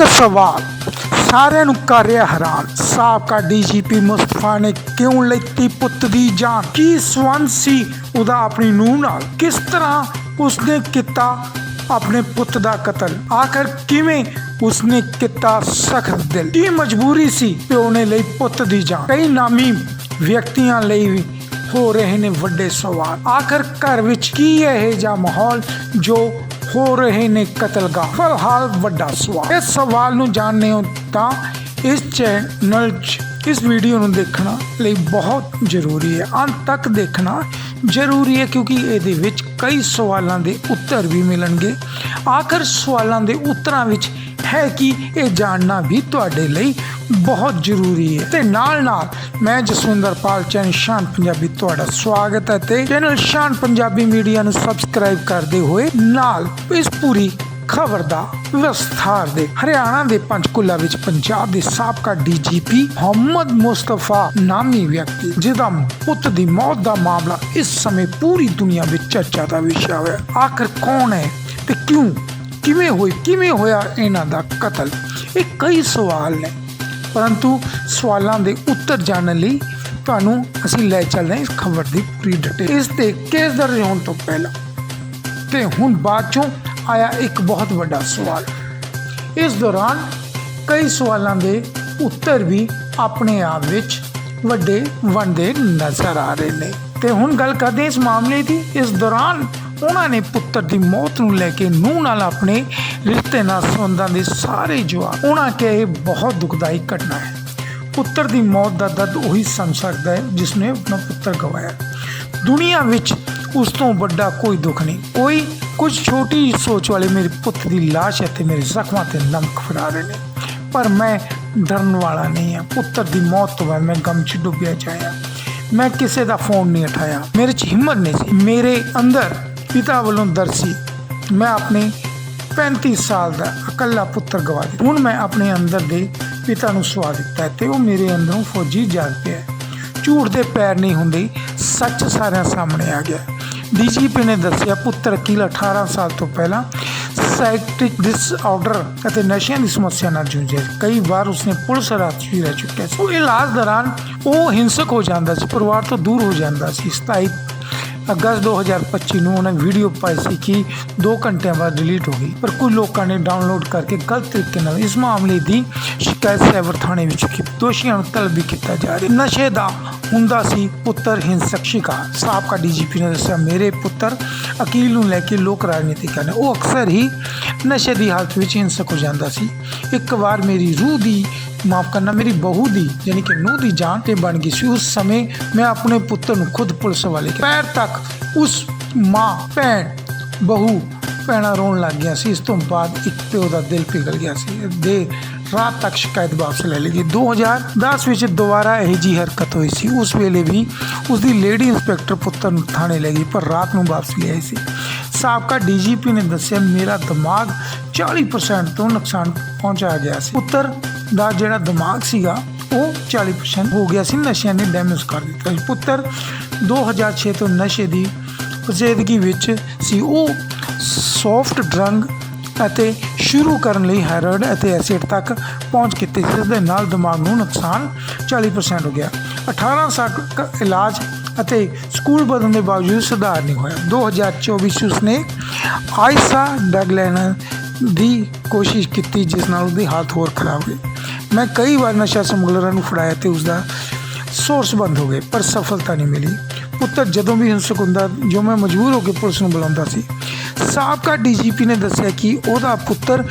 ਇੱਕ ਸਵਾਲ। ਸਾਰਿਆਂ ਨੂੰ ਕਰ ਰਿਹਾ ਹੈਰਾਨ। ਸਾਬਕਾ ਡੀਜੀਪੀ ਮੁਸਤਫਾ ਨੇ ਕਿਉਂ ਲੈਤੀ ਪੁੱਤ ਦੀ ਜਾਨ? ਕੀ ਸਬੰਧ ਸੀ ਉਹਦਾ ਆਪਣੀ ਨੂੰਹ ਨਾਲ? ਕਿਸ ਤਰ੍ਹਾਂ ਉਸਨੇ ਕੀਤਾ ਆਪਣੇ ਪੁੱਤ ਦਾ ਕਤਲ? ਆਖਰ ਕਿਵੇਂ ਉਸਨੇ ਕੀਤਾ ਸਖਤ ਦਿਲ? ਕੀ ਮਜਬੂਰੀ ਸੀ ਪਿਓ ਨੇ ਲਈ ਪੁੱਤ ਦੀ ਜਾਨ? ਕਈ ਨਾਮੀ ਵਿਅਕਤੀਆਂ ਲਈ ਵੀ ਹੋ ਰਹੇ ਨੇ ਵੱਡੇ ਸਵਾਲ। ਆਖਰ ਘਰ ਵਿੱਚ ਕੀ ਇਹ ਜਿਹਾ ਮਾਹੌਲ ਜੋ ਹੋ ਰਹੇ ਨੇ ਕਤਲਗਾਹ ਫਿਲਹਾਲ ਵੱਡਾ ਸਵਾਲ। ਇਸ ਸਵਾਲ ਨੂੰ ਜਾਣਨੇ ਹੋ ਤਾਂ ਇਸ ਚੈਨਲ 'ਚ ਇਸ ਵੀਡੀਓ ਨੂੰ ਦੇਖਣਾ ਲਈ ਬਹੁਤ ਜ਼ਰੂਰੀ ਹੈ। ਅੰਤ ਤੱਕ ਦੇਖਣਾ ਜ਼ਰੂਰੀ ਹੈ ਕਿਉਂਕਿ ਇਹਦੇ ਵਿੱਚ ਕਈ ਸਵਾਲਾਂ ਦੇ ਉੱਤਰ ਵੀ ਮਿਲਣਗੇ। ਆਖਰ ਸਵਾਲਾਂ ਦੇ ਉੱਤਰਾਂ ਵਿੱਚ ਹੈ ਕਿ ਇਹ ਜਾਣਨਾ ਵੀ ਤੁਹਾਡੇ ਲਈ ਬਹੁਤ ਜ਼ਰੂਰੀ ਹੈ। ਤੇ ਨਾਲ ਨਾਲ ਮੈਂ ਜਸਵਿੰਦਰ ਪਾਲ, ਚੈਨਲ ਸ਼ਾਨ ਪੰਜਾਬੀ ਤੁਹਾਡਾ ਸਵਾਗਤ ਹੈ ਤੇ ਚੈਨਲ ਸ਼ਾਨ ਪੰਜਾਬੀ ਮੀਡੀਆ ਨੂੰ ਸਬਸਕ੍ਰਾਈਬ ਕਰਦੇ ਹੋਏ ਨਾਲ ਇਸ ਪੂਰੀ ਖਬਰ ਦਾ ਵਿਸਥਾਰ ਦੇ ਹਰਿਆਣਾ ਦੇ ਪੰਚਕੂਲਾ ਵਿੱਚ ਪੰਜਾਬ ਦੇ ਸਾਬਕਾ ਡੀਜੀਪੀ ਮੁਹੰਮਦ ਮੁਸਤਫਾ ਨਾਮੀ ਵਿਅਕਤੀ, ਜਿਹਦਾ ਪੁੱਤ ਦੀ ਮੌਤ ਦਾ ਮਾਮਲਾ ਇਸ ਸਮੇਂ ਪੂਰੀ ਦੁਨੀਆ ਵਿੱਚ ਚਰਚਾ ਦਾ ਵਿਸ਼ਾ ਹੋਇਆ ਆਖਰ ਕੌਣ ਹੈ ਤੇ ਕਿਉਂ, ਕਿਵੇਂ ਹੋਈ, ਕਿਵੇਂ ਹੋਇਆ ਇਹਨਾਂ ਦਾ ਕਤਲ? ਇਹ ਕਈ ਸਵਾਲ ਨੇ। ਪਰੰਤੂ ਸਵਾਲਾਂ ਦੇ ਉੱਤਰ ਜਾਣਨ ਲਈ ਤੁਹਾਨੂੰ ਅਸੀਂ ਲੈ ਚੱਲਦੇ ਹਾਂ ਇਸ ਖਬਰ ਦੀ ਪੂਰੀ ਡਿਟੇਲ ਇਸ ਤੇ ਕੇਸ ਦਰਜ ਹੋਣ ਤੋਂ ਪਹਿਲਾਂ ਤੇ ਹੁਣ ਬਾਅਦ ਚੋਂ ਆਇਆ ਇੱਕ ਬਹੁਤ ਵੱਡਾ ਸਵਾਲ। ਇਸ ਦੌਰਾਨ ਕਈ ਸਵਾਲਾਂ ਦੇ ਉੱਤਰ ਵੀ ਆਪਣੇ ਆਪ ਵਿੱਚ ਵੱਡੇ ਵੰਡੇ ਨਜ਼ਰ ਆ ਰਹੇ ਨੇ। ਤੇ ਹੁਣ ਗੱਲ ਕਰਦੇ ਇਸ ਮਾਮਲੇ ਦੀ। ਇਸ ਦੌਰਾਨ ਉਹਨਾਂ ਨੇ ਪੁੱਤਰ ਦੀ ਮੌਤ ਨੂੰ ਲੈ ਕੇ ਨੂੰਹ ਨਾਲ ਆਪਣੇ ਰਿਸ਼ਤੇ ਨਾਲ ਸੰਬੰਧਾਂ ਦੇ ਸਾਰੇ ਜਵਾਬ ਉਹਨਾਂ ਕਿ ਇਹ ਬਹੁਤ ਦੁਖਦਾਈ ਘਟਨਾ ਹੈ। ਪੁੱਤਰ ਦੀ ਮੌਤ ਦਾ ਦਰਦ ਉਹੀ ਸਮਝ ਸਕਦਾ ਹੈ ਜਿਸ ਨੇ ਆਪਣਾ ਪੁੱਤਰ ਗਵਾਇਆ। ਦੁਨੀਆ ਵਿੱਚ ਉਸ ਤੋਂ ਵੱਡਾ ਕੋਈ ਦੁੱਖ ਨਹੀਂ। ਕੋਈ ਕੁਝ ਛੋਟੀ ਜਿਹੀ ਸੋਚ ਵਾਲੇ ਮੇਰੇ ਪੁੱਤ ਦੀ ਲਾਸ਼ ਅਤੇ ਮੇਰੇ ਜ਼ਖਮਾਂ ਤੇ ਨਮਕ ਫੜਾ ਰਹੇ ਨੇ। ਪਰ ਮੈਂ ਡਰਨ ਵਾਲਾ ਨਹੀਂ ਹਾਂ। ਪੁੱਤਰ ਦੀ ਮੌਤ ਤੋਂ ਬਾਅਦ ਮੈਂ ਗਮ 'ਚ ਡੁੱਬਿਆ ਜਾਇਆ। ਮੈਂ ਕਿਸੇ ਦਾ ਫੋਨ ਨਹੀਂ ਉਠਾਇਆ। ਮੇਰੇ 'ਚ ਹਿੰਮਤ ਨਹੀਂ ਸੀ। ਮੇਰੇ ਅੰਦਰ ਪਿਤਾ ਵੱਲੋਂ ਦਰਸੀ। ਮੈਂ ਆਪਣੇ 35 ਸਾਲ ਦਾ ਇਕੱਲਾ ਪੁੱਤਰ ਗਵਾ ਦਿੱਤਾ। ਹੁਣ ਮੈਂ ਆਪਣੇ ਅੰਦਰ ਦੇ ਪਿਤਾ ਨੂੰ ਸਵਾ ਦਿੱਤਾ ਹੈ ਤੇ ਉਹ ਮੇਰੇ ਅੰਦਰੋਂ ਫੌਜੀ ਜਾਗ ਪਿਆ ਝੂਠ ਦੇ ਪੈਰ ਨਹੀਂ ਹੁੰਦੇ, ਸੱਚ ਸਾਰਿਆਂ ਸਾਹਮਣੇ ਆ ਗਿਆ ਡੀਜੀਪੀ ਨੇ ਦੱਸਿਆ, ਪੁੱਤਰ ਅਕੀਲ 18 ਸਾਲ ਤੋਂ ਪਹਿਲਾਂ ਸਾਈਟਿਕ ਡਿਸਆਰਡਰ ਅਤੇ ਨਸ਼ਿਆਂ ਦੀ ਸਮੱਸਿਆ ਨਾਲ ਜੂਝਿਆ ਕਈ ਵਾਰ ਉਸਨੇ ਪੁਲਿਸ ਰਾਤ ਵੀ ਰਹਿ ਚੁੱਕਿਆ ਸੀ। ਉਹ ਇਲਾਜ ਦੌਰਾਨ ਉਹ ਹਿੰਸਕ ਹੋ ਜਾਂਦਾ ਸੀ, ਪਰਿਵਾਰ ਤੋਂ ਦੂਰ ਹੋ ਜਾਂਦਾ ਸੀ। 27 ਅਗਸਤ 2025 ਨੂੰ ਉਹਨਾਂ ਵੀਡੀਓ ਪਾਈ ਸੀ ਕਿ 2 ਘੰਟਿਆਂ ਬਾਅਦ ਡਿਲੀਟ ਹੋ ਗਈ। ਪਰ ਕੁਝ ਲੋਕਾਂ ਨੇ ਡਾਊਨਲੋਡ ਕਰਕੇ ਗਲਤ ਤਰੀਕੇ ਨਾਲ ਇਸ ਮਾਮਲੇ ਦੀ ਸ਼ਿਕਾਇਤ ਸਾਈਬਰ ਥਾਣੇ ਵਿੱਚ ਕੀਤੀ ਦੋਸ਼ੀਆਂ ਨੂੰ ਤਲਬ ਵੀ ਕੀਤਾ ਜਾ ਰਿਹਾ। ਨਸ਼ੇ ਦਾ ਹੁੰਦਾ ਸੀ ਪੁੱਤਰ ਹਿੰਸਕ ਸ਼ਿਕਾਰ। ਸਾਬਕਾ ਡੀਜੀਪੀ ਨੇ ਦੱਸਿਆ, ਮੇਰੇ ਪੁੱਤਰ ਅਕੀਲ ਨੂੰ ਲੈ ਕੇ ਲੋਕ ਰਾਜਨੀਤੀ ਕਰਨ ਉਹ ਅਕਸਰ ਹੀ ਨਸ਼ੇ ਦੀ ਹਾਲਤ ਵਿੱਚ ਹਿੰਸਕ ਹੋ ਜਾਂਦਾ ਸੀ। ਇੱਕ ਵਾਰ ਮੇਰੀ ਰੂਹ ਦੀ ਮਾਫ ਕਰਨਾ ਮੇਰੀ ਬਹੂ ਦੀ, ਯਾਨੀ ਕਿ ਨੂੰਹ ਦੀ ਜਾਨ ਤੇ ਬਣ ਗਈ ਸੀ। ਉਸ ਸਮੇਂ ਮੈਂ ਆਪਣੇ ਪੁੱਤਰ ਨੂੰ ਖੁਦ ਪੁਲਿਸ ਵਾਲੇ ਪੈਰ ਤੱਕ ਉਸ ਮਾਂ, ਭੈਣ, ਬਹੂ, ਭੈਣਾਂ ਰੋਣ ਲੱਗ ਗਿਆ ਸੀ। ਇਸ ਤੋਂ ਬਾਅਦ ਇੱਕ ਪਿਓ ਦਾ ਦਿਲ ਪਿਘਲ ਗਿਆ ਸੀ। ਦੇ ਰਾਤ ਤੱਕ ਸ਼ਿਕਾਇਤ ਵਾਪਸ ਲੈ ਲਈ ਗਈ। 2010 ਵਿੱਚ ਦੁਬਾਰਾ ਇਹ ਜੀ ਹਰਕਤ ਹੋਈ ਸੀ। ਉਸ ਵੇਲੇ ਵੀ ਉਸ ਦੀ ਲੇਡੀ ਇੰਸਪੈਕਟਰ ਪੁੱਤਰ ਨੂੰ ਥਾਣੇ ਲੈ ਗਈ, ਪਰ ਰਾਤ ਨੂੰ ਵਾਪਸ ਲਿਆਈ ਸੀ। ਸਾਬਕਾ ਡੀਜੀਪੀ ਨੇ ਦੱਸਿਆ, ਮੇਰਾ ਦਿਮਾਗ 40% ਤੋਂ ਨੁਕਸਾਨ ਪਹੁੰਚਾਇਆ ਗਿਆ ਸੀ। ਪੁੱਤਰ ਦਾ ਜਿਹੜਾ ਦਿਮਾਗ ਸੀਗਾ, ਉਹ 40% ਹੋ ਗਿਆ ਸੀ, ਨਸ਼ਿਆਂ ਨੇ ਡੈਮੇਜ ਕਰ ਦਿੱਤਾ ਸੀ। ਪੁੱਤਰ 2006 ਤੋਂ ਨਸ਼ੇ ਦੀ ਪਸੇਦਗੀ ਵਿੱਚ ਸੀ। ਉਹ ਸੌਫਟ ਡਰੰਗ ਅਤੇ ਸ਼ੁਰੂ ਕਰਨ ਲਈ ਹੈਰੋਇਡ ਅਤੇ ਐਸਿਡ ਤੱਕ ਪਹੁੰਚ ਕੀਤੀ ਜਿਸ ਦੇ ਨਾਲ ਦਿਮਾਗ ਨੂੰ ਨੁਕਸਾਨ 40% ਹੋ ਗਿਆ। 18 ਸਾਲ ਇਲਾਜ ਅਤੇ ਸਕੂਲ ਬਦਲਣ ਦੇ ਬਾਵਜੂਦ ਸੁਧਾਰ ਨਹੀਂ ਹੋਇਆ। 2024 ਚ ਉਸਨੇ ਆਇਸਾ ਡਰਗ ਲੈਣ ਦੀ ਕੋਸ਼ਿਸ਼ ਕੀਤੀ, ਜਿਸ ਨਾਲ ਉਹਦੀ ਹਾਲਤ ਹੋਰ ਖਰਾਬ ਹੋਈ। ਮੈਂ ਕਈ ਵਾਰ ਨਸ਼ਾ ਸਮਗਲਰਾਂ ਨੂੰ ਫੜਾਇਆ ਤੇ ਉਸਦਾ ਸੋਰਸ ਬੰਦ ਹੋ ਗਏ, ਪਰ ਸਫਲਤਾ ਨਹੀਂ ਮਿਲੀ। ਪੁੱਤਰ ਜਦੋਂ ਵੀ ਹਿੰਸਕ ਹੁੰਦਾ, ਜੋ ਮੈਂ ਮਜਬੂਰ ਹੋ ਕੇ ਪੁਲਿਸ ਨੂੰ ਬੁਲਾਉਂਦਾ ਸੀ, ਸਾਬਕਾ ਡੀਜੀਪੀ ਨੇ ਦੱਸਿਆ ਕਿ ਉਹਦਾ ਪੁੱਤਰ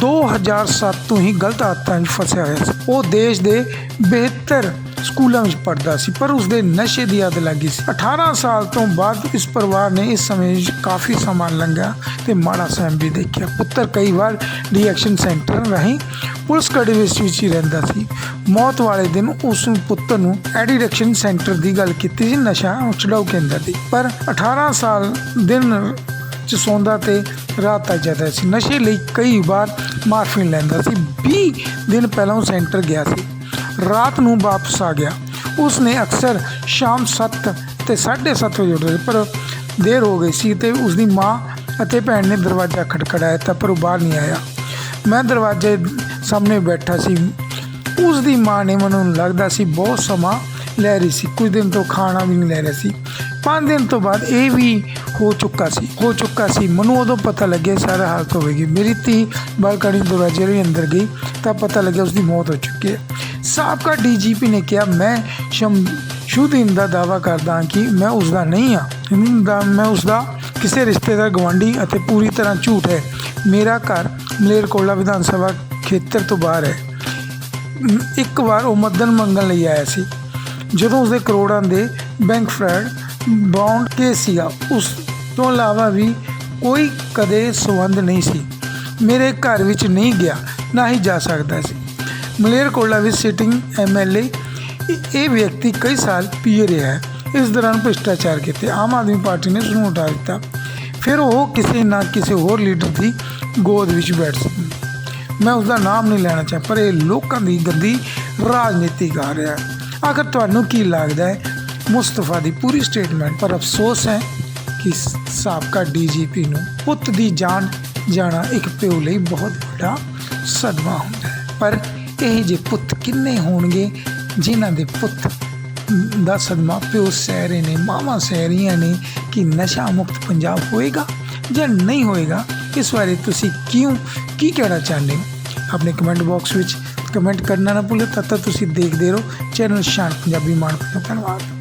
2007 ਤੋਂ ਹੀ ਗਲਤ ਆਦਤਾਂ 'ਚ ਫਸਿਆ ਹੋਇਆ ਸੀ। ਉਹ ਦੇਸ਼ ਦੇ ਬਿਹਤਰ ਸਕੂਲਾਂ ਵਿੱਚ ਪੜ੍ਹਦਾ ਸੀ, ਪਰ ਉਸਦੇ ਨਸ਼ੇ ਦੀ ਆਦਤ ਲੱਗੀ ਸੀ। 18 ਸਾਲ ਤੋਂ ਬਾਅਦ ਇਸ ਪਰਿਵਾਰ ਨੇ ਇਸ ਸਮੇਂ ਵਿੱਚ ਕਾਫੀ ਸਮਾਂ ਲੰਘਿਆ ਤੇ ਮਾੜਾ ਸਹਿਮ ਵੀ ਦੇਖਿਆ। ਪੁੱਤਰ ਕਈ ਵਾਰ ਡੀਐਕਸ਼ਨ ਸੈਂਟਰ ਰਾਹੀਂ ਪੁਲਿਸ ਕੜੇ ਵਿੱਚ ਹੀ ਰਹਿੰਦਾ ਸੀ। ਮੌਤ ਵਾਲੇ ਦਿਨ ਉਸ ਨੂੰ ਪੁੱਤਰ ਨੂੰ ਐਡੀਡਿਕਸ਼ਨ ਸੈਂਟਰ ਦੀ ਗੱਲ ਕੀਤੀ ਸੀ ਨਸ਼ਾ ਛਡਾਊ ਕੇਂਦਰ ਦੀ। ਪਰ 18 ਸਾਲ ਦਿਨ ਚ ਸੌਂਦਾ ਤੇ ਰਾਤ ਤੱਕ ਜਾਂਦਾ ਸੀ। ਨਸ਼ੇ ਲਈ ਕਈ ਵਾਰ ਮਾਰਫੀਨ ਲੈਂਦਾ ਸੀ। 20 ਦਿਨ ਪਹਿਲਾਂ ਉਹ ਸੈਂਟਰ ਗਿਆ ਸੀ। ਰਾਤ ਨੂੰ ਵਾਪਸ ਆ ਗਿਆ। ਉਸ ਨੇ ਅਕਸਰ ਸ਼ਾਮ 7 ਤੇ 7:30 ਵਜੇ ਉੱਠਦਾ ਸੀ, ਪਰ ਦੇਰ ਹੋ ਗਈ ਸੀ ਤੇ ਉਸ ਦੀ ਮਾਂ ਅਤੇ ਭੈਣ ਨੇ ਦਰਵਾਜ਼ਾ ਖਟਖੜਾਇਆ ਤਾਂ ਪਰ ਉਹ ਬਾਹਰ ਨਹੀਂ ਆਇਆ। ਮੈਂ ਦਰਵਾਜ਼ੇ ਸਾਹਮਣੇ ਬੈਠਾ ਸੀ। ਉਸ ਦੀ ਮਾਂ ਨੇ ਮੈਨੂੰ ਲੱਗਦਾ ਸੀ ਬਹੁਤ ਸਮਾਂ ਲੈ ਰਹੀ ਸੀ। ਕੁਝ ਦਿਨ ਤੋਂ ਖਾਣਾ ਵੀ ਨਹੀਂ ਲੈ ਰਿਹਾ ਸੀ। ਪੰਜ ਦਿਨ ਤੋਂ ਬਾਅਦ ਇਹ ਵੀ ਹੋ ਚੁੱਕਾ ਸੀ, ਹੋ ਚੁੱਕਾ ਸੀ। ਮੈਨੂੰ ਉਦੋਂ ਪਤਾ ਲੱਗਿਆ, ਸਾਰਾ ਹਾਲਤ ਹੋਵੇਗੀ ਮੇਰੀ ਧੀ ਬਾਲਕਣੀ ਦਰਵਾਜ਼ੇ ਦੇ ਅੰਦਰ ਗਈ, ਤਾਂ ਪਤਾ ਲੱਗਿਆ ਉਸ ਦੀ ਮੌਤ ਹੋ ਚੁੱਕੀ ਹੈ। ਸਾਬਕਾ ਡੀਜੀਪੀ ਨੇ ਕਿਹਾ, ਮੈਂ ਸ਼ਮਸ਼ੂਦੀਨ ਦਾ ਦਾਵਾ ਕਰਦਾ ਹਾਂ ਕਿ ਮੈਂ ਉਸ ਦਾ ਨਹੀਂ ਹਾਂ। ਮੈਂ ਉਸ ਦਾ ਕਿਸੇ ਰਿਸ਼ਤੇਦਾਰ ਗਵਾਂਢੀ ਅਤੇ ਪੂਰੀ ਤਰ੍ਹਾਂ ਝੂਠ ਹੈ। ਮੇਰਾ ਘਰ ਮਲੇਰਕੋਟਲਾ ਵਿਧਾਨ ਸਭਾ ਖੇਤਰ ਤੋਂ ਬਾਹਰ ਹੈ। ਇੱਕ ਵਾਰ ਉਹ ਮਦਨ ਮੰਗਣ ਲਈ ਆਇਆ ਸੀ। ਜਦੋਂ ਉਸਦੇ ਕਰੋੜਾਂ ਦੇ ਬੈਂਕ ਫਰਾਡ ਬੌਂਡ ਕੇਸ ਸੀਗਾ, ਉਸ ਤੋਂ ਇਲਾਵਾ ਵੀ ਕੋਈ ਕਦੇ ਸੰਬੰਧ ਨਹੀਂ ਸੀ। ਮੇਰੇ ਘਰ ਵਿੱਚ ਨਹੀਂ ਗਿਆ, ਨਾ ਹੀ ਜਾ ਸਕਦਾ ਸੀ। ਮਲੇਰਕੋਟਲਾ ਵਿੱਚ ਸਿਟਿੰਗ ਐਮਐਲਏ ਇਹ ਵਿਅਕਤੀ ਕਈ ਸਾਲ ਪੀ ਰਿਹਾ ਹੈ। ਇਸ ਦੌਰਾਨ ਭ੍ਰਿਸ਼ਟਾਚਾਰ ਕੀਤੇ। ਆਮ ਆਦਮੀ ਪਾਰਟੀ ਨੇ ਉਸਨੂੰ ਹਟਾ ਦਿੱਤਾ। ਫਿਰ ਉਹ ਕਿਸੇ ਨਾ ਕਿਸੇ ਹੋਰ ਲੀਡਰ ਦੀ ਗੋਦ ਵਿੱਚ ਬੈਠ ਸੀ ਮੈਂ ਉਸ ਦਾ ਨਾਮ ਨਹੀਂ ਲੈਣਾ ਚਾਹ, ਪਰ ਇਹ ਲੋਕਾਂ ਦੀ ਗੰਦੀ ਰਾਜਨੀਤੀ ਕਰ ਰਿਹਾ। ਹੈ ਆਖਰ ਤੁਹਾਨੂੰ ਕੀ ਲੱਗਦਾ ਹੈ? ਮੁਸਤਫਾ ਦੀ ਪੂਰੀ ਸਟੇਟਮੈਂਟ ਪਰ ਅਫਸੋਸ ਹੈ ਕਿ ਸਾਬਕਾ ਡੀਜੀਪੀ ਨੂੰ ਪੁੱਤ ਦੀ ਜਾਨ ਜਾਣਾ ਇੱਕ ਪਿਓ ਲਈ ਬਹੁਤ ਵੱਡਾ ਸਦਮਾ ਹੁੰਦਾ ਹੈ। ਪਰ ਇਹ ਜੇ ਪੁੱਤ ਕਿੰਨੇ ਹੋਣਗੇ ਜਿਨ੍ਹਾਂ ਦੇ ਪੁੱਤ ਦਾ ਸਦਮਾ ਪਿਓ ਸਹਿ ਰਹੇ ਨੇ, ਮਾਵਾਂ ਸਹਿ ਰਹੀਆਂ ਨੇ ਕਿ ਨਸ਼ਾ ਮੁਕਤ ਪੰਜਾਬ ਹੋਏਗਾ ਜਾਂ ਨਹੀਂ ਹੋਏਗਾ? ਇਸ ਬਾਰੇ ਤੁਸੀਂ ਕਿਉਂ, ਕੀ ਕਹਿਣਾ ਚਾਹੁੰਦੇ ਹੋ? ਆਪਣੇ ਕਮੈਂਟ ਬਾਕਸ ਵਿੱਚ ਕਮੈਂਟ ਕਰਨਾ ਨਾ ਭੁੱਲੋ, ਤਦ ਤੱਕ ਤੁਸੀਂ ਦੇਖਦੇ ਰਹੋ। ਚੈਨਲ ਸ਼ਾਨ ਪੰਜਾਬੀ ਮਾਣ ਧੰਨਵਾਦ।